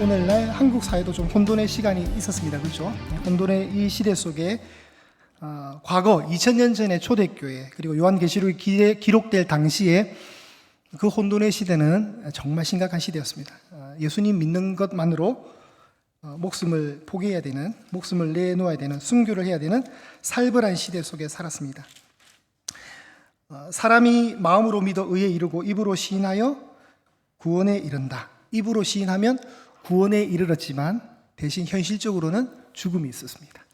오늘날 한국 사회도 좀 혼돈의 시간이 있었습니다. 그렇죠? 혼돈의 이 시대 속에 어, 과거 2000년 전에 초대교회 그리고 요한계시록이 기- 기록될 당시에 그 혼돈의 시대는 정말 심각한 시대였습니다. 어, 예수님 믿는 것만으로 어, 목숨을 포기해야 되는, 목숨을 내놓아야 되는, 순교를 해야 되는 살벌한 시대 속에 살았습니다. 어, 사람이 마음으로 믿어 의에 이르고 입으로 시인하여 구원에 이른다. 입으로 시인하면 구원에 이르렀지만 대신 현실적으로는 죽음이 있었습니다.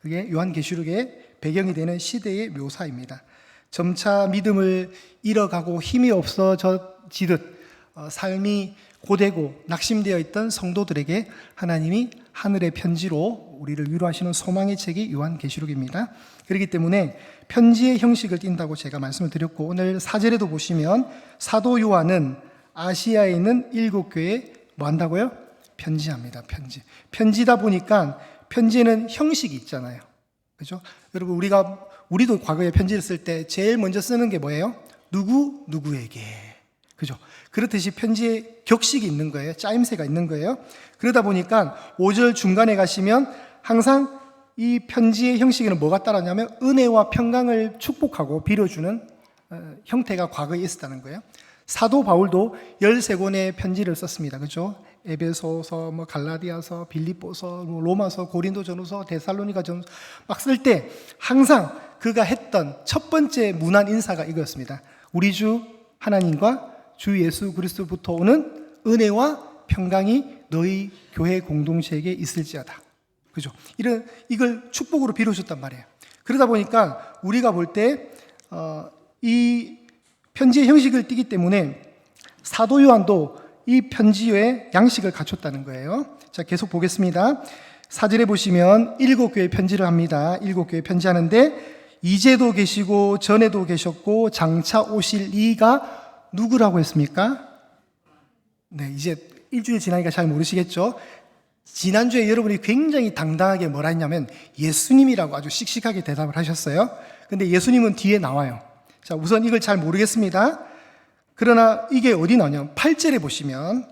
그게 요한계시록의 배경이 되는 시대의 묘사입니다. 점차 믿음을 잃어가고 힘이 없어지듯 어, 삶이 고되고 낙심되어 있던 성도들에게 하나님이 하늘의 편지로 우리를 위로하시는 소망의 책이 요한계시록입니다. 그렇기 때문에 편지의 형식을 띈다고 제가 말씀을 드렸고 오늘 사절에도 보시면 사도 요한은 아시아에 있는 일곱 교회에 뭐 한다고요? 편지합니다. 편지. 편지다 보니까 편지에는 형식이 있잖아요. 그죠? 여러분 우리가 우리도 과거에 편지를 쓸 때 제일 먼저 쓰는 게 뭐예요? 누구 누구에게. 그죠? 그렇듯이 편지에 격식이 있는 거예요. 짜임새가 있는 거예요. 그러다 보니까 5절 중간에 가시면 항상 이 편지의 형식에는 뭐가 따랐냐면 은혜와 평강을 축복하고 빌어주는 어, 형태가 과거에 있었다는 거예요. 사도 바울도 13권의 편지를 썼습니다. 그죠? 에베소서, 뭐 갈라디아서, 빌립보서, 뭐 로마서, 고린도전후서, 데살로니가 전서 막쓸 때 항상 그가 했던 첫 번째 문안 인사가 이거였습니다. 우리 주 하나님과 주 예수 그리스도부터 오는 은혜와 평강이 너희 교회 공동체에게 있을지어다. 그죠? 이런 이걸 축복으로 빌어줬단 말이에요. 그러다 보니까 우리가 볼때 어, 이 편지의 형식을 띠기 때문에 사도 요한도 이 편지의 양식을 갖췄다는 거예요. 자, 계속 보겠습니다. 사절에 보시면 일곱 교회 편지를 합니다. 일곱 교회 편지하는데 이제도 계시고 전에도 계셨고 장차 오실 이가 누구라고 했습니까? 네, 이제 일주일 지나니까 잘 모르시겠죠? 지난주에 여러분이 굉장히 당당하게 뭐라 했냐면 예수님이라고 아주 씩씩하게 대답을 하셨어요. 근데 예수님은 뒤에 나와요. 자, 우선 이걸 잘 모르겠습니다. 그러나 이게 어디 나오냐면 8절에 보시면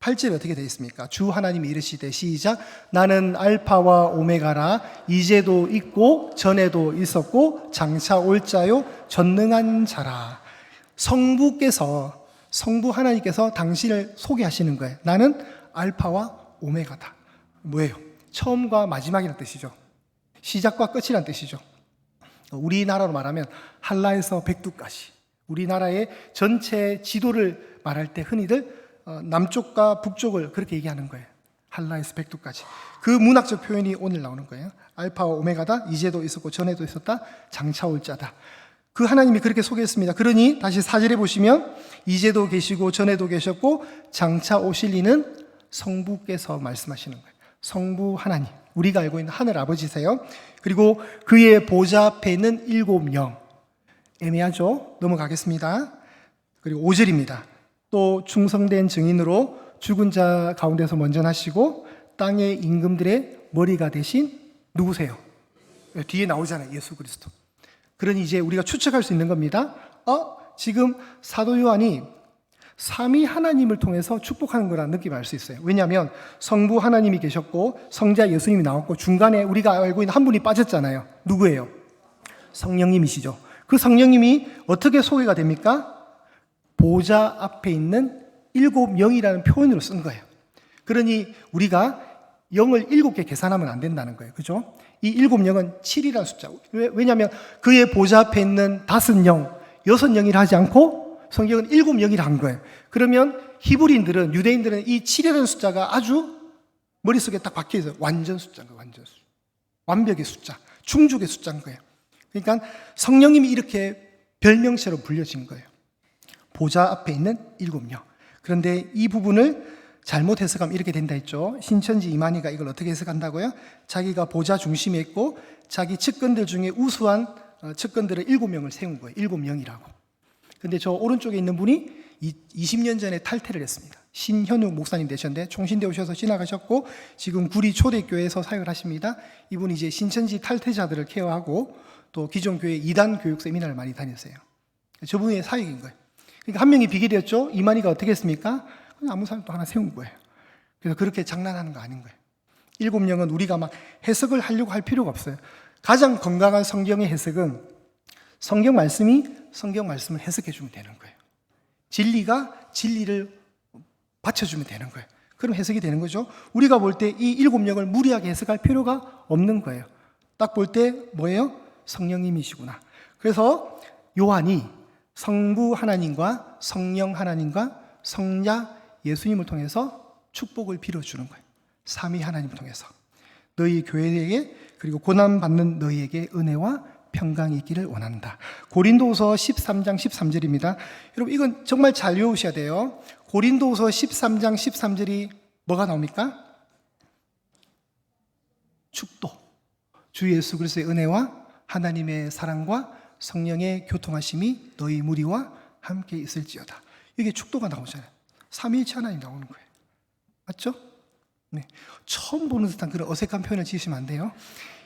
8절에 어떻게 되어 있습니까? 주 하나님이 이르시되 시작 나는 알파와 오메가라 이제도 있고 전에도 있었고 장차 올 자요 전능한 자라 성부께서 성부 하나님께서 당신을 소개하시는 거예요. 나는 알파와 오메가다. 뭐예요? 처음과 마지막이라는 뜻이죠. 시작과 끝이라는 뜻이죠. 우리나라로 말하면 한라에서 백두까지 우리나라의 전체 지도를 말할 때 흔히들 어, 남쪽과 북쪽을 그렇게 얘기하는 거예요. 한라에서 백두까지. 그 문학적 표현이 오늘 나오는 거예요. 알파와 오메가다. 이제도 있었고 전에도 있었다. 장차 올 자다. 그 하나님이 그렇게 소개했습니다. 그러니 다시 사절에 보시면 이제도 계시고 전에도 계셨고 장차 오실 이는 성부께서 말씀하시는 거예요. 성부 하나님. 우리가 알고 있는 하늘 아버지세요. 그리고 그의 보좌 앞에 있는 일곱 영. 애매하죠? 넘어가겠습니다. 그리고 5절입니다. 또 충성된 증인으로 죽은 자 가운데서 먼저 나시고 땅의 임금들의 머리가 되신 누구세요? 뒤에 나오잖아요. 예수 그리스도. 그러니 이제 우리가 추측할 수 있는 겁니다. 어? 지금 사도 요한이 삼위 하나님을 통해서 축복하는 거라는 느낌을 알수 있어요. 왜냐하면 성부 하나님이 계셨고 성자 예수님이 나왔고 중간에 우리가 알고 있는 한 분이 빠졌잖아요. 누구예요? 성령님이시죠. 그 성령님이 어떻게 소개가 됩니까? 보좌 앞에 있는 일곱 영이라는 표현으로 쓴 거예요. 그러니 우리가 영을 일곱 개 계산하면 안 된다는 거예요. 그죠? 이 일곱 영은 7이라는 숫자. 왜- 왜냐하면 그의 보좌 앞에 있는 다섯 영, 여섯 영이라 하지 않고 성경은 일곱 영이라 한 거예요. 그러면 히브리인들은, 유대인들은 이 7이라는 숫자가 아주 머릿속에 딱 박혀 있어요. 완전 숫자인 거예요. 완전 숫자. 완벽의 숫자. 충족의 숫자인 거예요. 그러니까 성령님이 이렇게 별명체로 불려진 거예요. 보좌 앞에 있는 일곱 명. 그런데 이 부분을 잘못 해석하면 이렇게 된다 했죠. 신천지 이만희가 이걸 어떻게 해석한다고요? 자기가 보좌 중심에 있고 자기 측근들 중에 우수한 어, 측근들을 일곱 명을 세운 거예요. 일곱 명이라고. 근데 저 오른쪽에 있는 분이 이- 20년 전에 탈퇴를 했습니다. 신현욱 목사님 되셨는데 총신대 오셔서 지나가셨고 지금 구리 초대교회에서 사역을 하십니다. 이분이 이제 신천지 탈퇴자들을 케어하고 또 기존 교회 이단 교육 세미나를 많이 다녔어요. 저분의 사역인 거예요. 그러니까 한 명이 비게 되었죠. 이만희가 어떻게 했습니까? 그냥 아무 사람도 하나 세운 거예요. 그래서 그렇게 장난하는 거 아닌 거예요. 일곱 영은 우리가 막 해석을 하려고 할 필요가 없어요. 가장 건강한 성경의 해석은 성경 말씀이 성경 말씀을 해석해 주면 되는 거예요. 진리가 진리를 받쳐주면 되는 거예요. 그럼 해석이 되는 거죠. 우리가 볼 때 이 일곱 영을 무리하게 해석할 필요가 없는 거예요. 딱 볼 때 뭐예요? 성령님이시구나. 그래서 요한이 성부 하나님과 성령 하나님과 성자 예수님을 통해서 축복을 빌어주는 거예요. 삼위 하나님을 통해서. 너희 교회에게 그리고 고난 받는 너희에게 은혜와 평강이 있기를 원한다. 고린도후서 13장 13절입니다. 여러분 이건 정말 잘 외우셔야 돼요. 고린도후서 13장 13절이 뭐가 나옵니까? 축도. 주 예수 그리스도의 은혜와 하나님의 사랑과 성령의 교통하심이 너희 무리와 함께 있을지어다. 이게 축도가 나오잖아요. 삼위일체 하나님 나오는 거예요. 맞죠? 네. 처음 보는 듯한 그런 어색한 표현을 지으시면 안 돼요.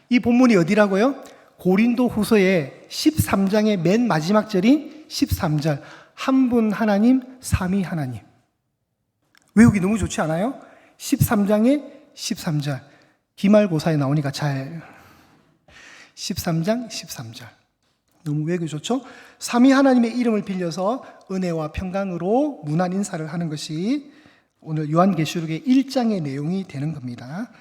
이 본문이 어디라고요? 고린도 후서의 13장의 맨 마지막 절이 13절. 한 분 하나님, 삼위 하나님. 외우기 너무 좋지 않아요? 13장의 13절. 기말고사에 나오니까 잘. 13장 13절. 너무 외우기 좋죠? 삼위 하나님의 이름을 빌려서 은혜와 평강으로 문안 인사를 하는 것이 오늘 요한계시록의 1장의 내용이 되는 겁니다.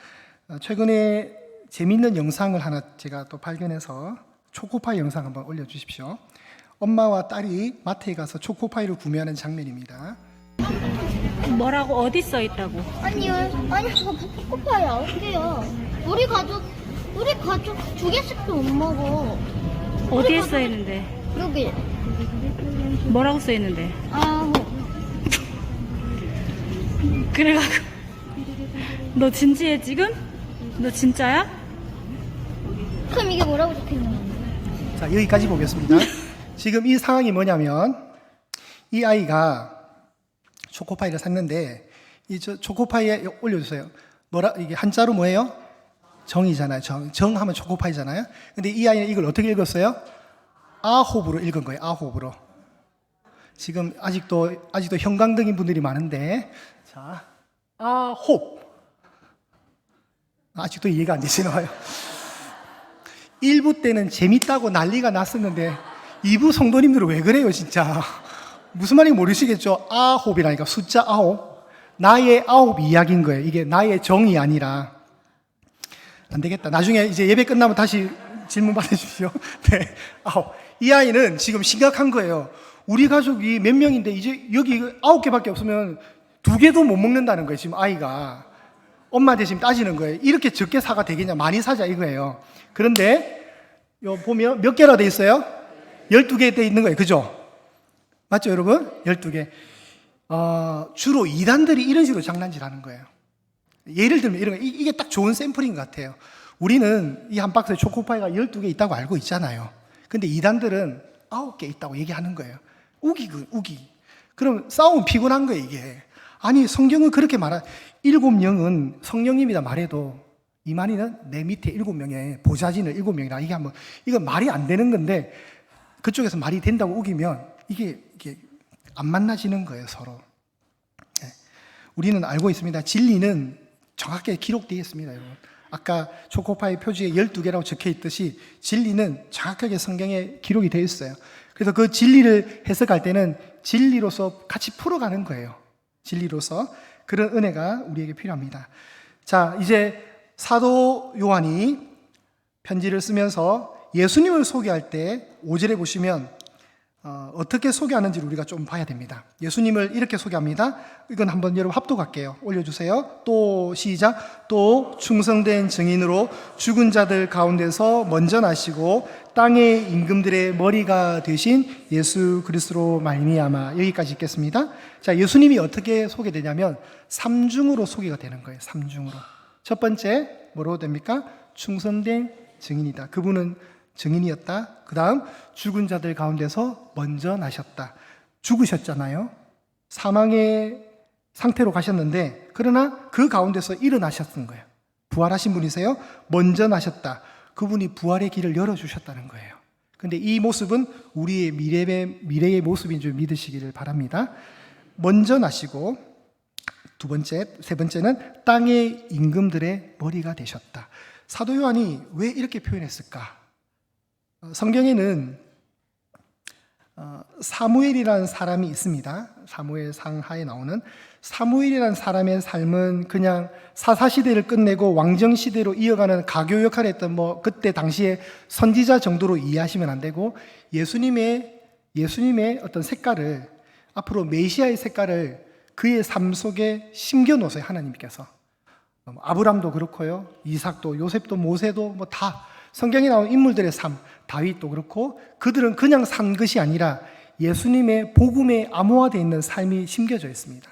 어, 최근에 재밌는 영상을 하나 제가 또 발견해서 초코파이 영상 한번 올려주십시오. 엄마와 딸이 마트에 가서 초코파이를 구매하는 장면입니다. 뭐라고 어디 써 있다고? 아니요, 아니 그거 초코파이 아홉 개야. 우리 가족, 우리 가족 두 개씩도 못 먹어. 어디에 써 있는데? 여기 뭐라고 써 있는데? 아홉. 그래가지고 너 진지해 지금? 너 진짜야? 그럼 이게 뭐라고 적혀있는 자, 여기까지 보겠습니다. 지금 이 상황이 뭐냐면, 이 아이가 초코파이를 샀는데, 이저 초코파이에 올려주세요. 뭐라, 이게 한자로 뭐예요? 정이잖아요. 정. 정 하면 초코파이잖아요. 근데 이 아이는 이걸 어떻게 읽었어요? 아홉으로 읽은 거예요. 아홉으로. 지금 아직도, 아직도 형광등인 분들이 많은데, 자, 아홉. 아직도 이해가 안 되시나 봐요. 1부 때는 재밌다고 난리가 났었는데 2부 성도님들은 왜 그래요 진짜? 무슨 말인지 모르시겠죠? 아홉이라니까 숫자 아홉. 나의 아홉 이야기인 거예요. 이게 나의 정이 아니라. 안 되겠다. 나중에 이제 예배 끝나면 다시 질문 받아주십시오. 네 아홉. 이 아이는 지금 심각한 거예요. 우리 가족이 몇 명인데 이제 여기 아홉 개밖에 없으면 두 개도 못 먹는다는 거예요 지금 아이가 엄마한테 지금 따지는 거예요. 이렇게 적게 사가 되겠냐? 많이 사자 이거예요. 그런데 요 보면 몇 개나 돼 있어요? 12개 돼 있는 거예요. 그죠? 맞죠, 여러분? 12개. 어, 주로 이단들이 이런 식으로 장난질 하는 거예요. 예를 들면 이런 거, 이- 이게 딱 좋은 샘플인 것 같아요. 우리는 이 한 박스에 초코파이가 12개 있다고 알고 있잖아요. 근데 이단들은 9개 있다고 얘기하는 거예요. 우기, 그, 우기. 그럼 싸우면 피곤한 거예요, 이게. 아니, 성경은 그렇게 말하, 일곱 영은 성령님이다 말해도 이만희는 내 밑에 일곱 명의 보좌진을 일곱 명이라 이게 한번, 이건 말이 안 되는 건데 그쪽에서 말이 된다고 우기면 이게, 이게 안 만나지는 거예요, 서로. 네. 우리는 알고 있습니다. 진리는 정확하게 기록되어 있습니다, 여러분. 아까 초코파이 표지에 12개라고 적혀 있듯이 진리는 정확하게 성경에 기록이 되어 있어요. 그래서 그 진리를 해석할 때는 진리로서 같이 풀어가는 거예요. 진리로서. 그런 은혜가 우리에게 필요합니다. 자, 이제 사도 요한이 편지를 쓰면서 예수님을 소개할 때 5절에 보시면 어, 어떻게 소개하는지를 우리가 좀 봐야 됩니다. 예수님을 이렇게 소개합니다. 이건 한번 여러분 합독할게요. 올려주세요. 또 시작. 또 충성된 증인으로 죽은 자들 가운데서 먼저 나시고 땅의 임금들의 머리가 되신 예수 그리스도로 말미암아 여기까지 읽겠습니다. 자, 예수님이 어떻게 소개되냐면 삼중으로 소개가 되는 거예요. 삼중으로. 첫 번째 뭐로 됩니까? 충성된 증인이다. 그분은 증인이었다. 그 다음 죽은 자들 가운데서 먼저 나셨다. 죽으셨잖아요. 사망의 상태로 가셨는데 그러나 그 가운데서 일어나셨던 거예요. 부활하신 분이세요. 먼저 나셨다. 그분이 부활의 길을 열어주셨다는 거예요. 근데 이 모습은 우리의 미래의, 미래의 모습인 줄 믿으시기를 바랍니다. 먼저 나시고 두 번째, 세 번째는 땅의 임금들의 머리가 되셨다. 사도 요한이 왜 이렇게 표현했을까? 어, 성경에는 어, 사무엘이라는 사람이 있습니다. 사무엘 상하에 나오는 사무엘이라는 사람의 삶은 그냥 사사 시대를 끝내고 왕정 시대로 이어가는 가교 역할을 했던 뭐 그때 당시에 선지자 정도로 이해하시면 안 되고 예수님의 예수님의 어떤 색깔을 앞으로 메시아의 색깔을 그의 삶 속에 심겨 놓으세요 하나님께서 뭐 아브람도 그렇고요 이삭도 요셉도 모세도 뭐다 성경에 나온 인물들의 삶 다윗도 그렇고 그들은 그냥 산 것이 아니라 예수님의 복음에 암호화되어 있는 삶이 심겨져 있습니다.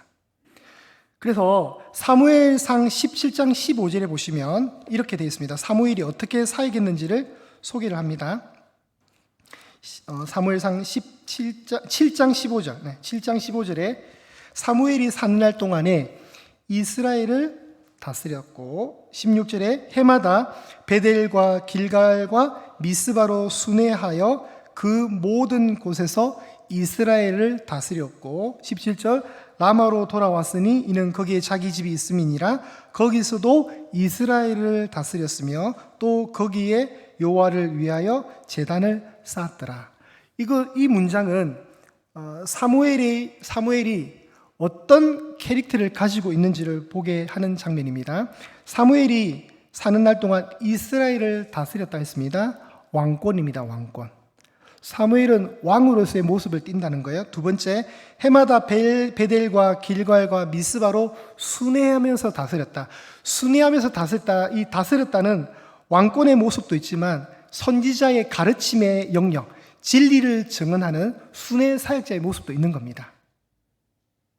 그래서 사무엘상 17장 15절에 보시면 이렇게 되어 있습니다. 사무엘이 어떻게 사역했는지를 소개를 합니다. 어, 사무엘상 17장, 7장 15절, 네, 7장 15절에 사무엘이 산 날 동안에 이스라엘을 다스렸고 16절에 해마다 베델과 길갈과 미스바로 순회하여 그 모든 곳에서 이스라엘을 다스렸고 17절 라마로 돌아왔으니 이는 거기에 자기 집이 있음이니라 거기서도 이스라엘을 다스렸으며 또 거기에 여호와를 위하여 제단을 쌓았더라. 이거 이 문장은 어, 사무엘이 사무엘이 어떤 캐릭터를 가지고 있는지를 보게 하는 장면입니다. 사무엘이 사는 날 동안 이스라엘을 다스렸다 했습니다. 왕권입니다. 왕권. 사무엘은 왕으로서의 모습을 띈다는 거예요. 두 번째, 해마다 벨, 베델과 길갈과 미스바로 순회하면서 다스렸다. 순회하면서 다스렸다. 이 다스렸다는 왕권의 모습도 있지만 선지자의 가르침의 영역, 진리를 증언하는 순회 사역자의 모습도 있는 겁니다.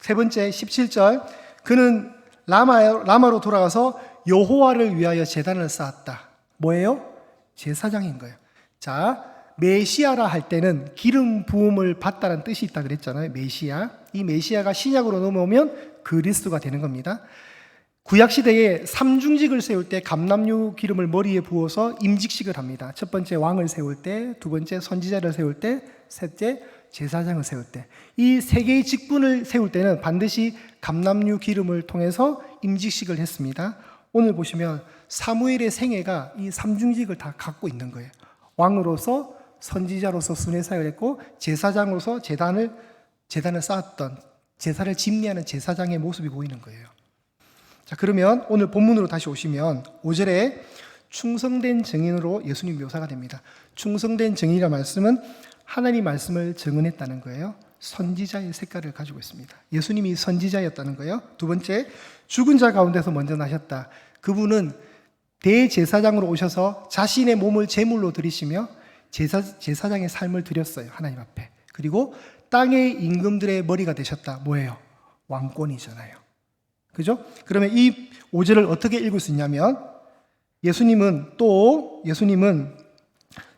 세 번째 17절 그는 라마, 라마로 돌아가서 여호와를 위하여 제단을 쌓았다. 뭐예요? 제사장인 거예요. 자, 메시아라 할 때는 기름 부음을 받다는 뜻이 있다 그랬잖아요. 메시아. 이 메시아가 신약으로 넘어오면 그리스도가 되는 겁니다. 구약 시대에 삼중직을 세울 때 감남유 기름을 머리에 부어서 임직식을 합니다. 첫 번째 왕을 세울 때, 두 번째 선지자를 세울 때, 셋째 제사장을 세울 때. 이 세 개의 직분을 세울 때는 반드시 감남유 기름을 통해서 임직식을 했습니다. 오늘 보시면 사무엘의 생애가 이 삼중직을 다 갖고 있는 거예요. 왕으로서 선지자로서 순회 사역을 했고 제사장으로서 제단을 제단을 쌓았던 제사를 집리하는 제사장의 모습이 보이는 거예요. 자, 그러면 오늘 본문으로 다시 오시면 5절에 충성된 증인으로 예수님 묘사가 됩니다. 충성된 증인이라 말씀은 하나님 말씀을 증언했다는 거예요. 선지자의 색깔을 가지고 있습니다. 예수님이 선지자였다는 거예요. 두 번째, 죽은 자 가운데서 먼저 나셨다. 그분은 대제사장으로 오셔서 자신의 몸을 제물로 드리시며 제사, 제사장의 삶을 드렸어요. 하나님 앞에. 그리고 땅의 임금들의 머리가 되셨다. 뭐예요? 왕권이잖아요. 그죠? 그러면 이 5절을 어떻게 읽을 수 있냐면 예수님은 또 예수님은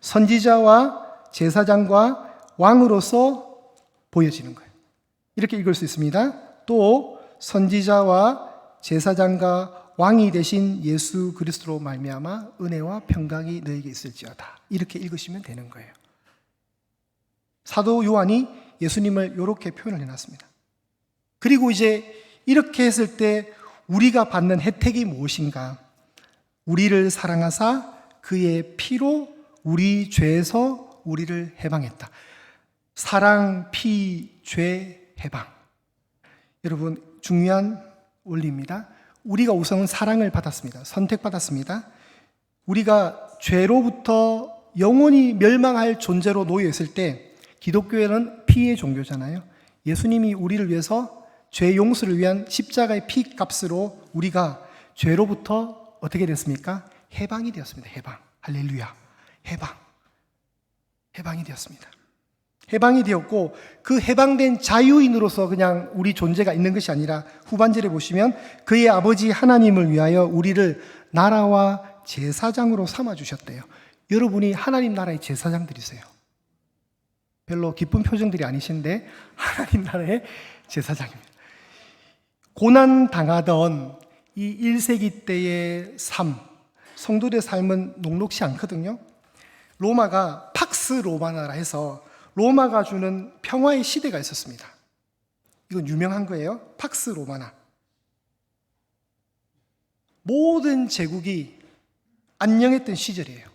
선지자와 제사장과 왕으로서 보여지는 거예요. 이렇게 읽을 수 있습니다. 또 선지자와 제사장과 왕이 되신 예수 그리스도로 말미암아 은혜와 평강이 너에게 있을지어다. 이렇게 읽으시면 되는 거예요. 사도 요한이 예수님을 이렇게 표현을 해놨습니다. 그리고 이제 이렇게 했을 때 우리가 받는 혜택이 무엇인가? 우리를 사랑하사 그의 피로 우리 죄에서 우리를 해방했다. 사랑, 피, 죄, 해방. 여러분, 중요한 원리입니다. 우리가 우선 사랑을 받았습니다. 선택받았습니다. 우리가 죄로부터 영원히 멸망할 존재로 놓여 있을 때 기독교회는 피의 종교잖아요. 예수님이 우리를 위해서 죄 용서를 위한 십자가의 피 값으로 우리가 죄로부터 어떻게 됐습니까? 해방이 되었습니다. 해방. 할렐루야. 해방. 해방이 되었습니다. 해방이 되었고 그 해방된 자유인으로서 그냥 우리 존재가 있는 것이 아니라 후반절에 보시면 그의 아버지 하나님을 위하여 우리를 나라와 제사장으로 삼아 주셨대요. 여러분이 하나님 나라의 제사장들이세요. 별로 기쁜 표정들이 아니신데 하나님 나라의 제사장입니다. 고난 당하던 이 1세기 때의 삶, 성도들의 삶은 녹록지 않거든요. 로마가 팍스 로마나라 해서 로마가 주는 평화의 시대가 있었습니다. 이건 유명한 거예요. 팍스 로마나. 모든 제국이 안녕했던 시절이에요.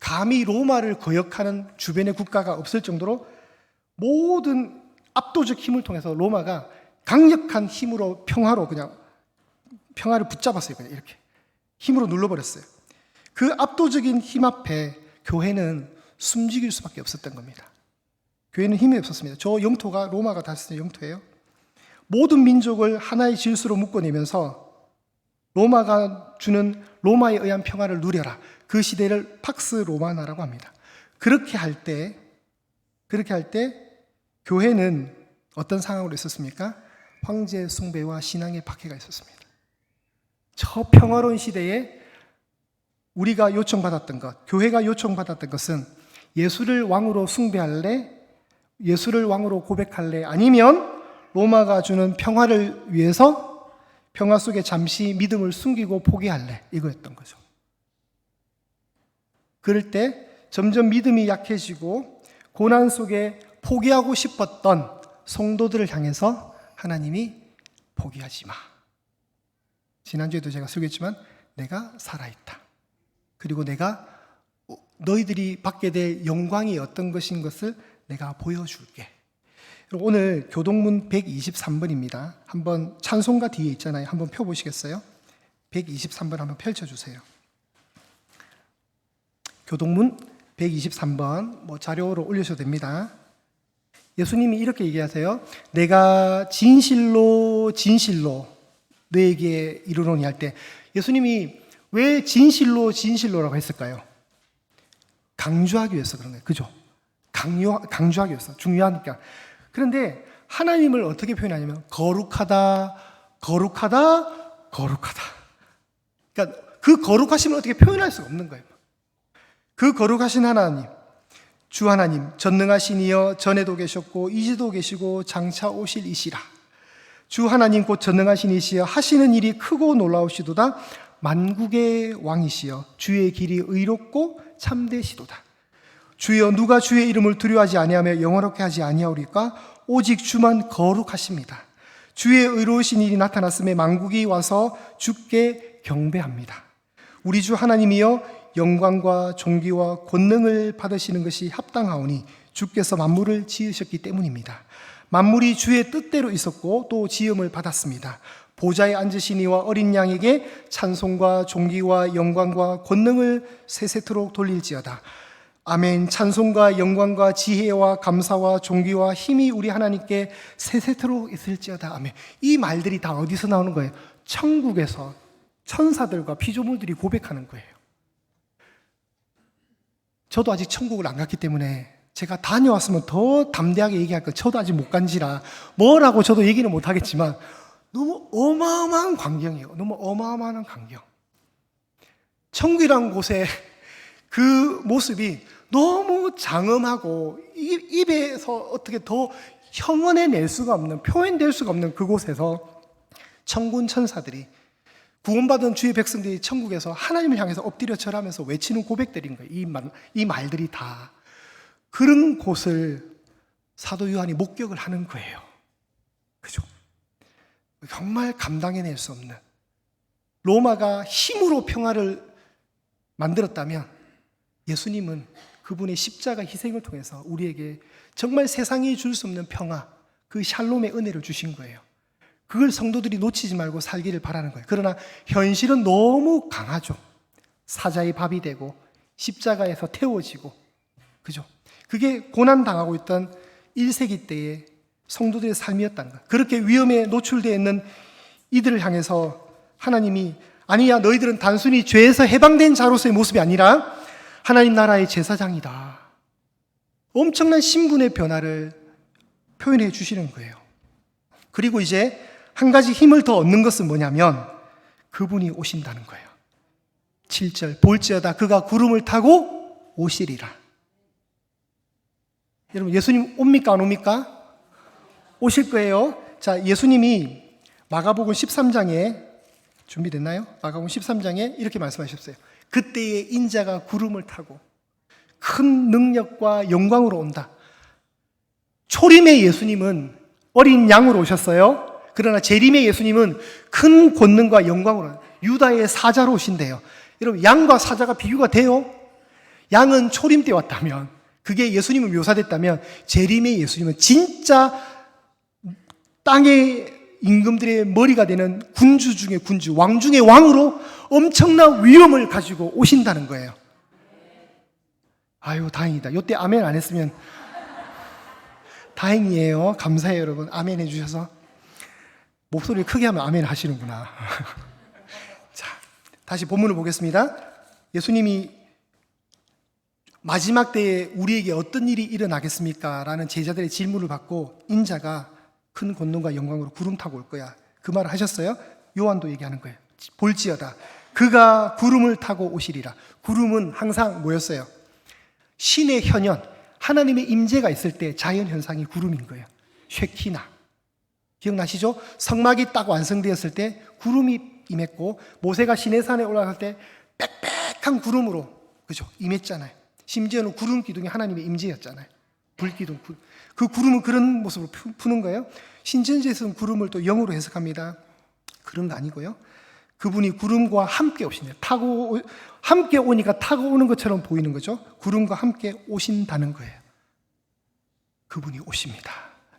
감히 로마를 거역하는 주변의 국가가 없을 정도로 모든 압도적 힘을 통해서 로마가 강력한 힘으로 평화로 그냥 평화를 붙잡았어요. 그냥 이렇게 힘으로 눌러버렸어요. 그 압도적인 힘 앞에 교회는 숨죽일 수밖에 없었던 겁니다. 교회는 힘이 없었습니다. 저 영토가 로마가 다스리는 영토예요. 모든 민족을 하나의 질서로 묶어내면서 로마가 주는 로마에 의한 평화를 누려라. 그 시대를 팍스 로마나라고 합니다. 그렇게 할 때, 그렇게 할 때, 교회는 어떤 상황으로 있었습니까? 황제 숭배와 신앙의 박해가 있었습니다. 저 평화로운 시대에 우리가 요청받았던 것, 교회가 요청받았던 것은 예수를 왕으로 숭배할래? 예수를 왕으로 고백할래? 아니면 로마가 주는 평화를 위해서 평화 속에 잠시 믿음을 숨기고 포기할래? 이거였던 거죠. 그럴 때 점점 믿음이 약해지고 고난 속에 포기하고 싶었던 성도들을 향해서 하나님이 포기하지 마. 지난주에도 제가 설교했지만 내가 살아있다. 그리고 내가 너희들이 받게 될 영광이 어떤 것인 것을 내가 보여줄게. 오늘 교동문 123번입니다. 한번 찬송가 뒤에 있잖아요. 한번 펴보시겠어요? 123번 한번 펼쳐주세요. 교동문 123번 뭐 자료로 올리셔도 됩니다. 예수님이 이렇게 얘기하세요. 내가 진실로 진실로 너에게 이르노니 할 때 예수님이 왜 진실로 진실로라고 했을까요? 강조하기 위해서 그런 거예요. 그죠? 강요, 강조하기 위해서. 중요하니까. 그런데 하나님을 어떻게 표현하냐면 거룩하다, 거룩하다, 거룩하다. 그러니까 그 거룩하심을 어떻게 표현할 수가 없는 거예요. 그 거룩하신 하나님, 주 하나님, 전능하신 이여 전에도 계셨고 이제도 계시고 장차 오실 이시라. 주 하나님 곧 전능하신 이시여 하시는 일이 크고 놀라우시도다. 만국의 왕이시여 주의 길이 의롭고 참되시도다. 주여 누가 주의 이름을 두려워하지 아니하며 영원롭게 하지 아니하오리까 오직 주만 거룩하십니다. 주의 의로우신 일이 나타났음에 만국이 와서 주께 경배합니다. 우리 주 하나님이여 영광과 존귀와 권능을 받으시는 것이 합당하오니 주께서 만물을 지으셨기 때문입니다. 만물이 주의 뜻대로 있었고 또 지음을 받았습니다. 보좌에 앉으신 이와 어린 양에게 찬송과 존귀와 영광과 권능을 세세토록 돌릴지어다. 아멘. 찬송과 영광과 지혜와 감사와 존귀와 힘이 우리 하나님께 세세토록 있을지어다. 아멘. 이 말들이 다 어디서 나오는 거예요? 천국에서 천사들과 피조물들이 고백하는 거예요. 저도 아직 천국을 안 갔기 때문에 제가 다녀왔으면 더 담대하게 얘기할 거 저도 아직 못 간지라 뭐라고 저도 얘기는 못 하겠지만 너무 어마어마한 광경이에요. 너무 어마어마한 광경. 천국이라는 곳에 그 모습이 너무 장엄하고 입- 입에서 어떻게 더 형언해낼 수가 없는 표현될 수가 없는 그곳에서 천군 천사들이 구원받은 주의 백성들이 천국에서 하나님을 향해서 엎드려 절하면서 외치는 고백들인 거예요. 이, 말, 이 말들이 다 그런 곳을 사도 요한이 목격을 하는 거예요. 그죠? 정말 감당해낼 수 없는 로마가 힘으로 평화를 만들었다면 예수님은 그분의 십자가 희생을 통해서 우리에게 정말 세상이 줄 수 없는 평화, 그 샬롬의 은혜를 주신 거예요. 그걸 성도들이 놓치지 말고 살기를 바라는 거예요. 그러나 현실은 너무 강하죠. 사자의 밥이 되고 십자가에서 태워지고 그죠? 그게 고난 당하고 있던 1세기 때의 성도들의 거예요. 그렇게 위험에 노출되어 있는 이들을 향해서 하나님이 아니야 너희들은 단순히 죄에서 해방된 자로서의 모습이 아니라 하나님 나라의 제사장이다. 엄청난 신분의 변화를 표현해 주시는 거예요. 그리고 이제 한 가지 힘을 더 얻는 것은 뭐냐면 그분이 오신다는 거예요. 7절 볼지어다 그가 구름을 타고 오시리라. 여러분 예수님 옵니까 안 옵니까? 오실 거예요. 자, 예수님이 마가복음 13장에 준비됐나요? 마가복음 13장에 이렇게 말씀하셨어요. 그때의 인자가 구름을 타고 큰 능력과 영광으로 온다. 초림의 예수님은 어린 양으로 오셨어요. 그러나 재림의 예수님은 큰 권능과 영광으로 유다의 사자로 오신대요. 여러분, 양과 사자가 비교가 돼요? 양은 초림 때 왔다면, 그게 예수님을 묘사됐다면, 재림의 예수님은 진짜 땅의 임금들의 머리가 되는 군주 중의 군주, 왕 중의 왕으로 엄청난 위엄을 가지고 오신다는 거예요. 아유, 다행이다. 요때 아멘 안 했으면 다행이에요. 감사해요, 여러분. 아멘 해주셔서. 목소리를 크게 하면 아멘 하시는구나. 자, 다시 본문을 보겠습니다. 예수님이 마지막 때에 우리에게 어떤 일이 일어나겠습니까? 라는 제자들의 질문을 받고 인자가 큰 권능과 영광으로 구름 타고 올 거야. 그 말을 하셨어요? 요한도 얘기하는 거예요. 볼지어다. 그가 구름을 타고 오시리라. 구름은 항상 뭐였어요? 신의 현현, 하나님의 임재가 있을 때 자연 현상이 구름인 거예요. 쉐키나. 기억나시죠? 성막이 딱 완성되었을 때 구름이 임했고 모세가 시내산에 올라갈 때 빽빽한 구름으로 그죠? 임했잖아요. 심지어는 구름 기둥이 하나님의 임재였잖아요. 불기둥. 구- 그 구름은 그런 모습으로 푸- 푸는 거예요. 신천지에서는 구름을 또 영으로 해석합니다. 그런 거 아니고요. 그분이 구름과 함께 오시네요. 타고 오- 함께 오니까 타고 오는 것처럼 보이는 거죠. 구름과 함께 오신다는 거예요. 그분이 오십니다.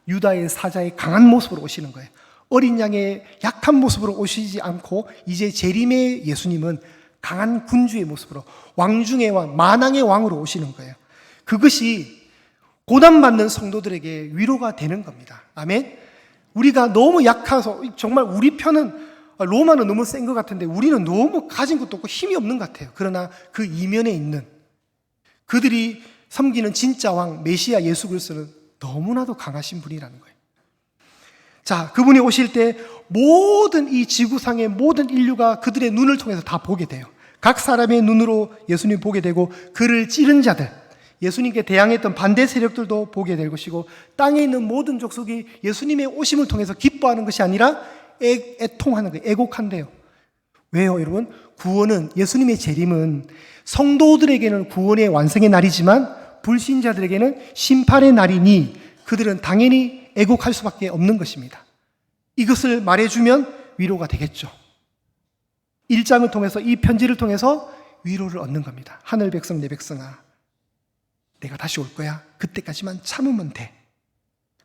유다의 사자의 강한 모습으로 오시는 거예요. 어린 양의 약한 모습으로 오시지 않고 이제 재림의 예수님은 강한 군주의 모습으로 왕중의 왕, 만왕의 왕으로 오시는 거예요. 그것이 고난받는 성도들에게 위로가 되는 겁니다. 아멘. 우리가 너무 약해서 정말 우리 편은 로마는 너무 센 것 같은데 우리는 너무 가진 것도 없고 힘이 없는 것 같아요. 그러나 그 이면에 있는 그들이 섬기는 진짜 왕 메시아 예수 그리스도는 너무나도 강하신 분이라는 거예요. 자, 그분이 오실 때 모든 이 지구상의 모든 인류가 그들의 눈을 통해서 다 보게 돼요. 각 사람의 눈으로 예수님 보게 되고 그를 찌른 자들, 예수님께 대항했던 반대 세력들도 보게 될 것이고 땅에 있는 모든 족속이 예수님의 오심을 통해서 기뻐하는 것이 아니라 애, 애통하는 거예요. 애곡한대요. 왜요, 여러분? 구원은 예수님의 재림은 성도들에게는 구원의 완성의 날이지만 불신자들에게는 심판의 날이니 그들은 당연히 애곡할 수밖에 없는 것입니다. 이것을 말해주면 위로가 되겠죠. 일장을 통해서 이 편지를 통해서 위로를 얻는 겁니다. 하늘 백성 내 백성아, 내가 다시 올 거야. 그때까지만 참으면 돼.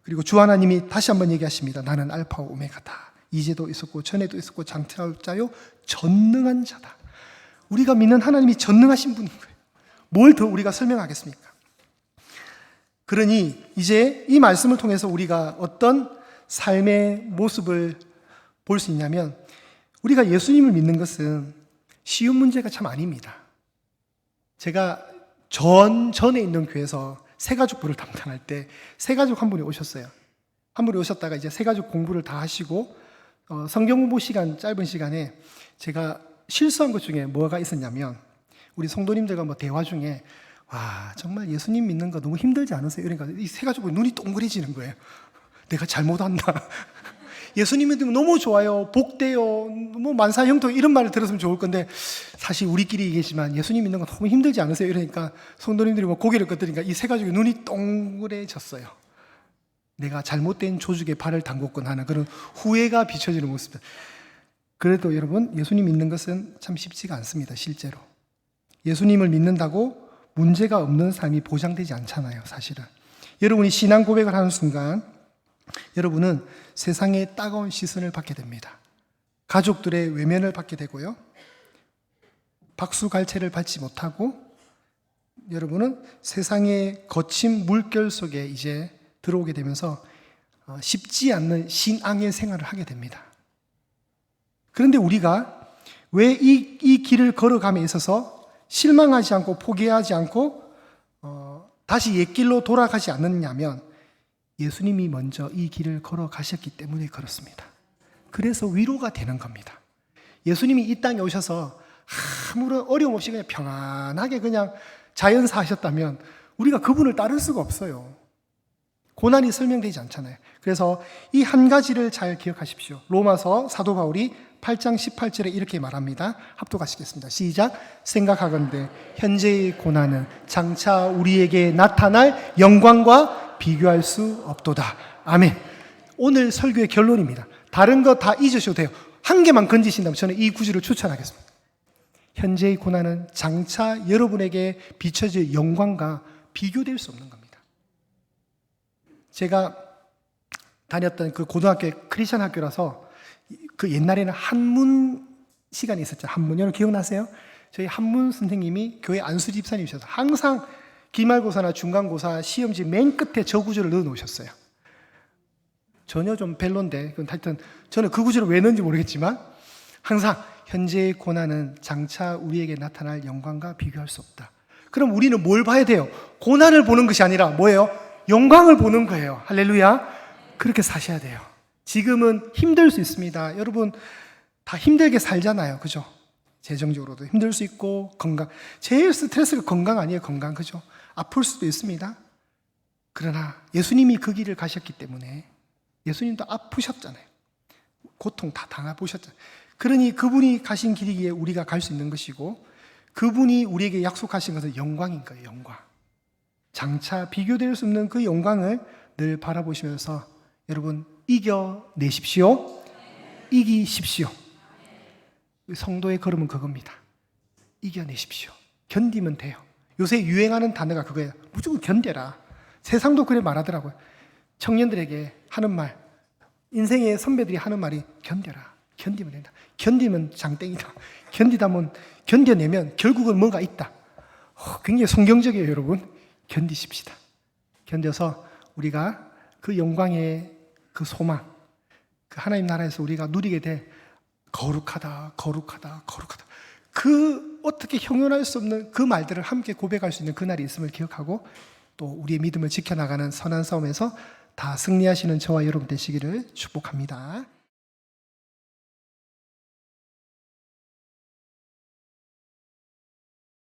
그리고 주 하나님이 다시 한번 얘기하십니다. 나는 알파와 오메가다. 이제도 있었고 전에도 있었고 장차올 자요 전능한 자다. 우리가 믿는 하나님이 전능하신 분인 거예요. 뭘 더 우리가 설명하겠습니까? 그러니 이제 이 말씀을 통해서 우리가 어떤 삶의 모습을 볼 수 있냐면 우리가 예수님을 믿는 것은 쉬운 문제가 참 아닙니다. 제가 전 전에 있는 교회에서 새가족부를 담당할 때 새가족 한 분이 오셨어요. 한 분이 오셨다가 이제 새가족 공부를 다 하시고 어, 성경 공부 시간 짧은 시간에 제가 실수한 것 중에 뭐가 있었냐면 우리 성도님들과 뭐 대화 중에 와 정말 예수님 믿는 거 너무 힘들지 않으세요? 이러니까 이 새가족이 눈이 동그래지는 거예요. 내가 잘못한다. 예수님 믿으면 너무 좋아요. 복돼요. 뭐 만사 형통 이런 말을 들었으면 좋을 건데 사실 우리끼리 얘기지만 예수님 믿는 거 너무 힘들지 않으세요? 이러니까 성도님들이 뭐 고개를 끄덕이니까 이 세 가족이 눈이 동그래졌어요. 내가 잘못된 조직에 발을 담궜군 하는 그런 후회가 비춰지는 모습들. 그래도 여러분 예수님 믿는 것은 참 쉽지가 않습니다. 실제로 예수님을 믿는다고 문제가 없는 삶이 보장되지 않잖아요. 사실은 여러분이 신앙 고백을 하는 순간 여러분은 세상의 따가운 시선을 받게 됩니다. 가족들의 외면을 받게 되고요. 박수 갈채를 받지 못하고 여러분은 세상의 거친 물결 속에 이제 들어오게 되면서 어, 쉽지 않는 신앙의 생활을 하게 됩니다. 그런데 우리가 왜이 이 길을 걸어감에 있어서 실망하지 않고 포기하지 않고 어, 다시 옛길로 돌아가지 않느냐면 예수님이 먼저 이 길을 걸어가셨기 때문에 그렇습니다. 그래서 위로가 되는 겁니다. 예수님이 이 땅에 오셔서 아무런 어려움 없이 그냥 평안하게 그냥 자연사 하셨다면 우리가 그분을 따를 수가 없어요. 고난이 설명되지 않잖아요. 그래서 이 한 가지를 잘 기억하십시오. 로마서 사도 바울이 8장 18절에 이렇게 말합니다. 합독하시겠습니다. 시작. 생각하건대 현재의 고난은 장차 우리에게 나타날 영광과 비교할 수 없도다. 아멘. 오늘 설교의 결론입니다. 다른 거 다 잊으셔도 돼요. 한 개만 건지신다면 저는 이 구절을 추천하겠습니다. 현재의 고난은 장차 여러분에게 비춰질 영광과 비교될 수 없는 겁니다. 제가 다녔던 그 고등학교 크리스천 학교라서 그 옛날에는 한문 시간이 있었죠. 한문 여러분 기억나세요? 저희 한문 선생님이 교회 안수 집사님이셔서 항상 기말고사나 중간고사 시험지 맨 끝에 저 구절을 넣어 놓으셨어요. 전혀 좀 별론데 그건 하여튼 저는 그 구절을 왜 넣은지 모르겠지만 항상 현재의 고난은 장차 우리에게 나타날 영광과 비교할 수 없다. 그럼 우리는 뭘 봐야 돼요? 고난을 보는 것이 아니라 뭐예요? 영광을 보는 거예요. 할렐루야. 그렇게 사셔야 돼요. 지금은 힘들 수 있습니다. 여러분 다 힘들게 살잖아요. 그죠? 재정적으로도 힘들 수 있고 건강 제일 스트레스가 건강 아니에요. 건강 그죠? 아플 수도 있습니다. 그러나 예수님이 그 길을 가셨기 때문에 예수님도 아프셨잖아요. 고통 다 당해보셨잖아요. 그러니 그분이 가신 길이기에 우리가 갈 수 있는 것이고 그분이 우리에게 약속하신 것은 영광인 거예요. 영광. 장차 비교될 수 없는 그 영광을 늘 바라보시면서 여러분 이겨내십시오. 이기십시오. 성도의 걸음은 그겁니다. 이겨내십시오. 견디면 돼요. 요새 유행하는 단어가 그거예요. 무조건 견뎌라. 세상도 그래 말하더라고요. 청년들에게 하는 말, 인생의 선배들이 하는 말이 견뎌라. 견디면 된다. 견디면 장땡이다. 견디다면 견뎌내면 결국은 뭔가 있다. 어, 굉장히 성경적이에요, 여러분. 견디십시다. 견뎌서 우리가 그 영광의 그 소망, 그 하나님 나라에서 우리가 누리게 될 거룩하다, 거룩하다, 거룩하다. 그 어떻게 형용할 수 없는 그 말들을 함께 고백할 수 있는 그날이 있음을 기억하고 또 우리의 믿음을 지켜나가는 선한 싸움에서 다 승리하시는 저와 여러분 되시기를 축복합니다.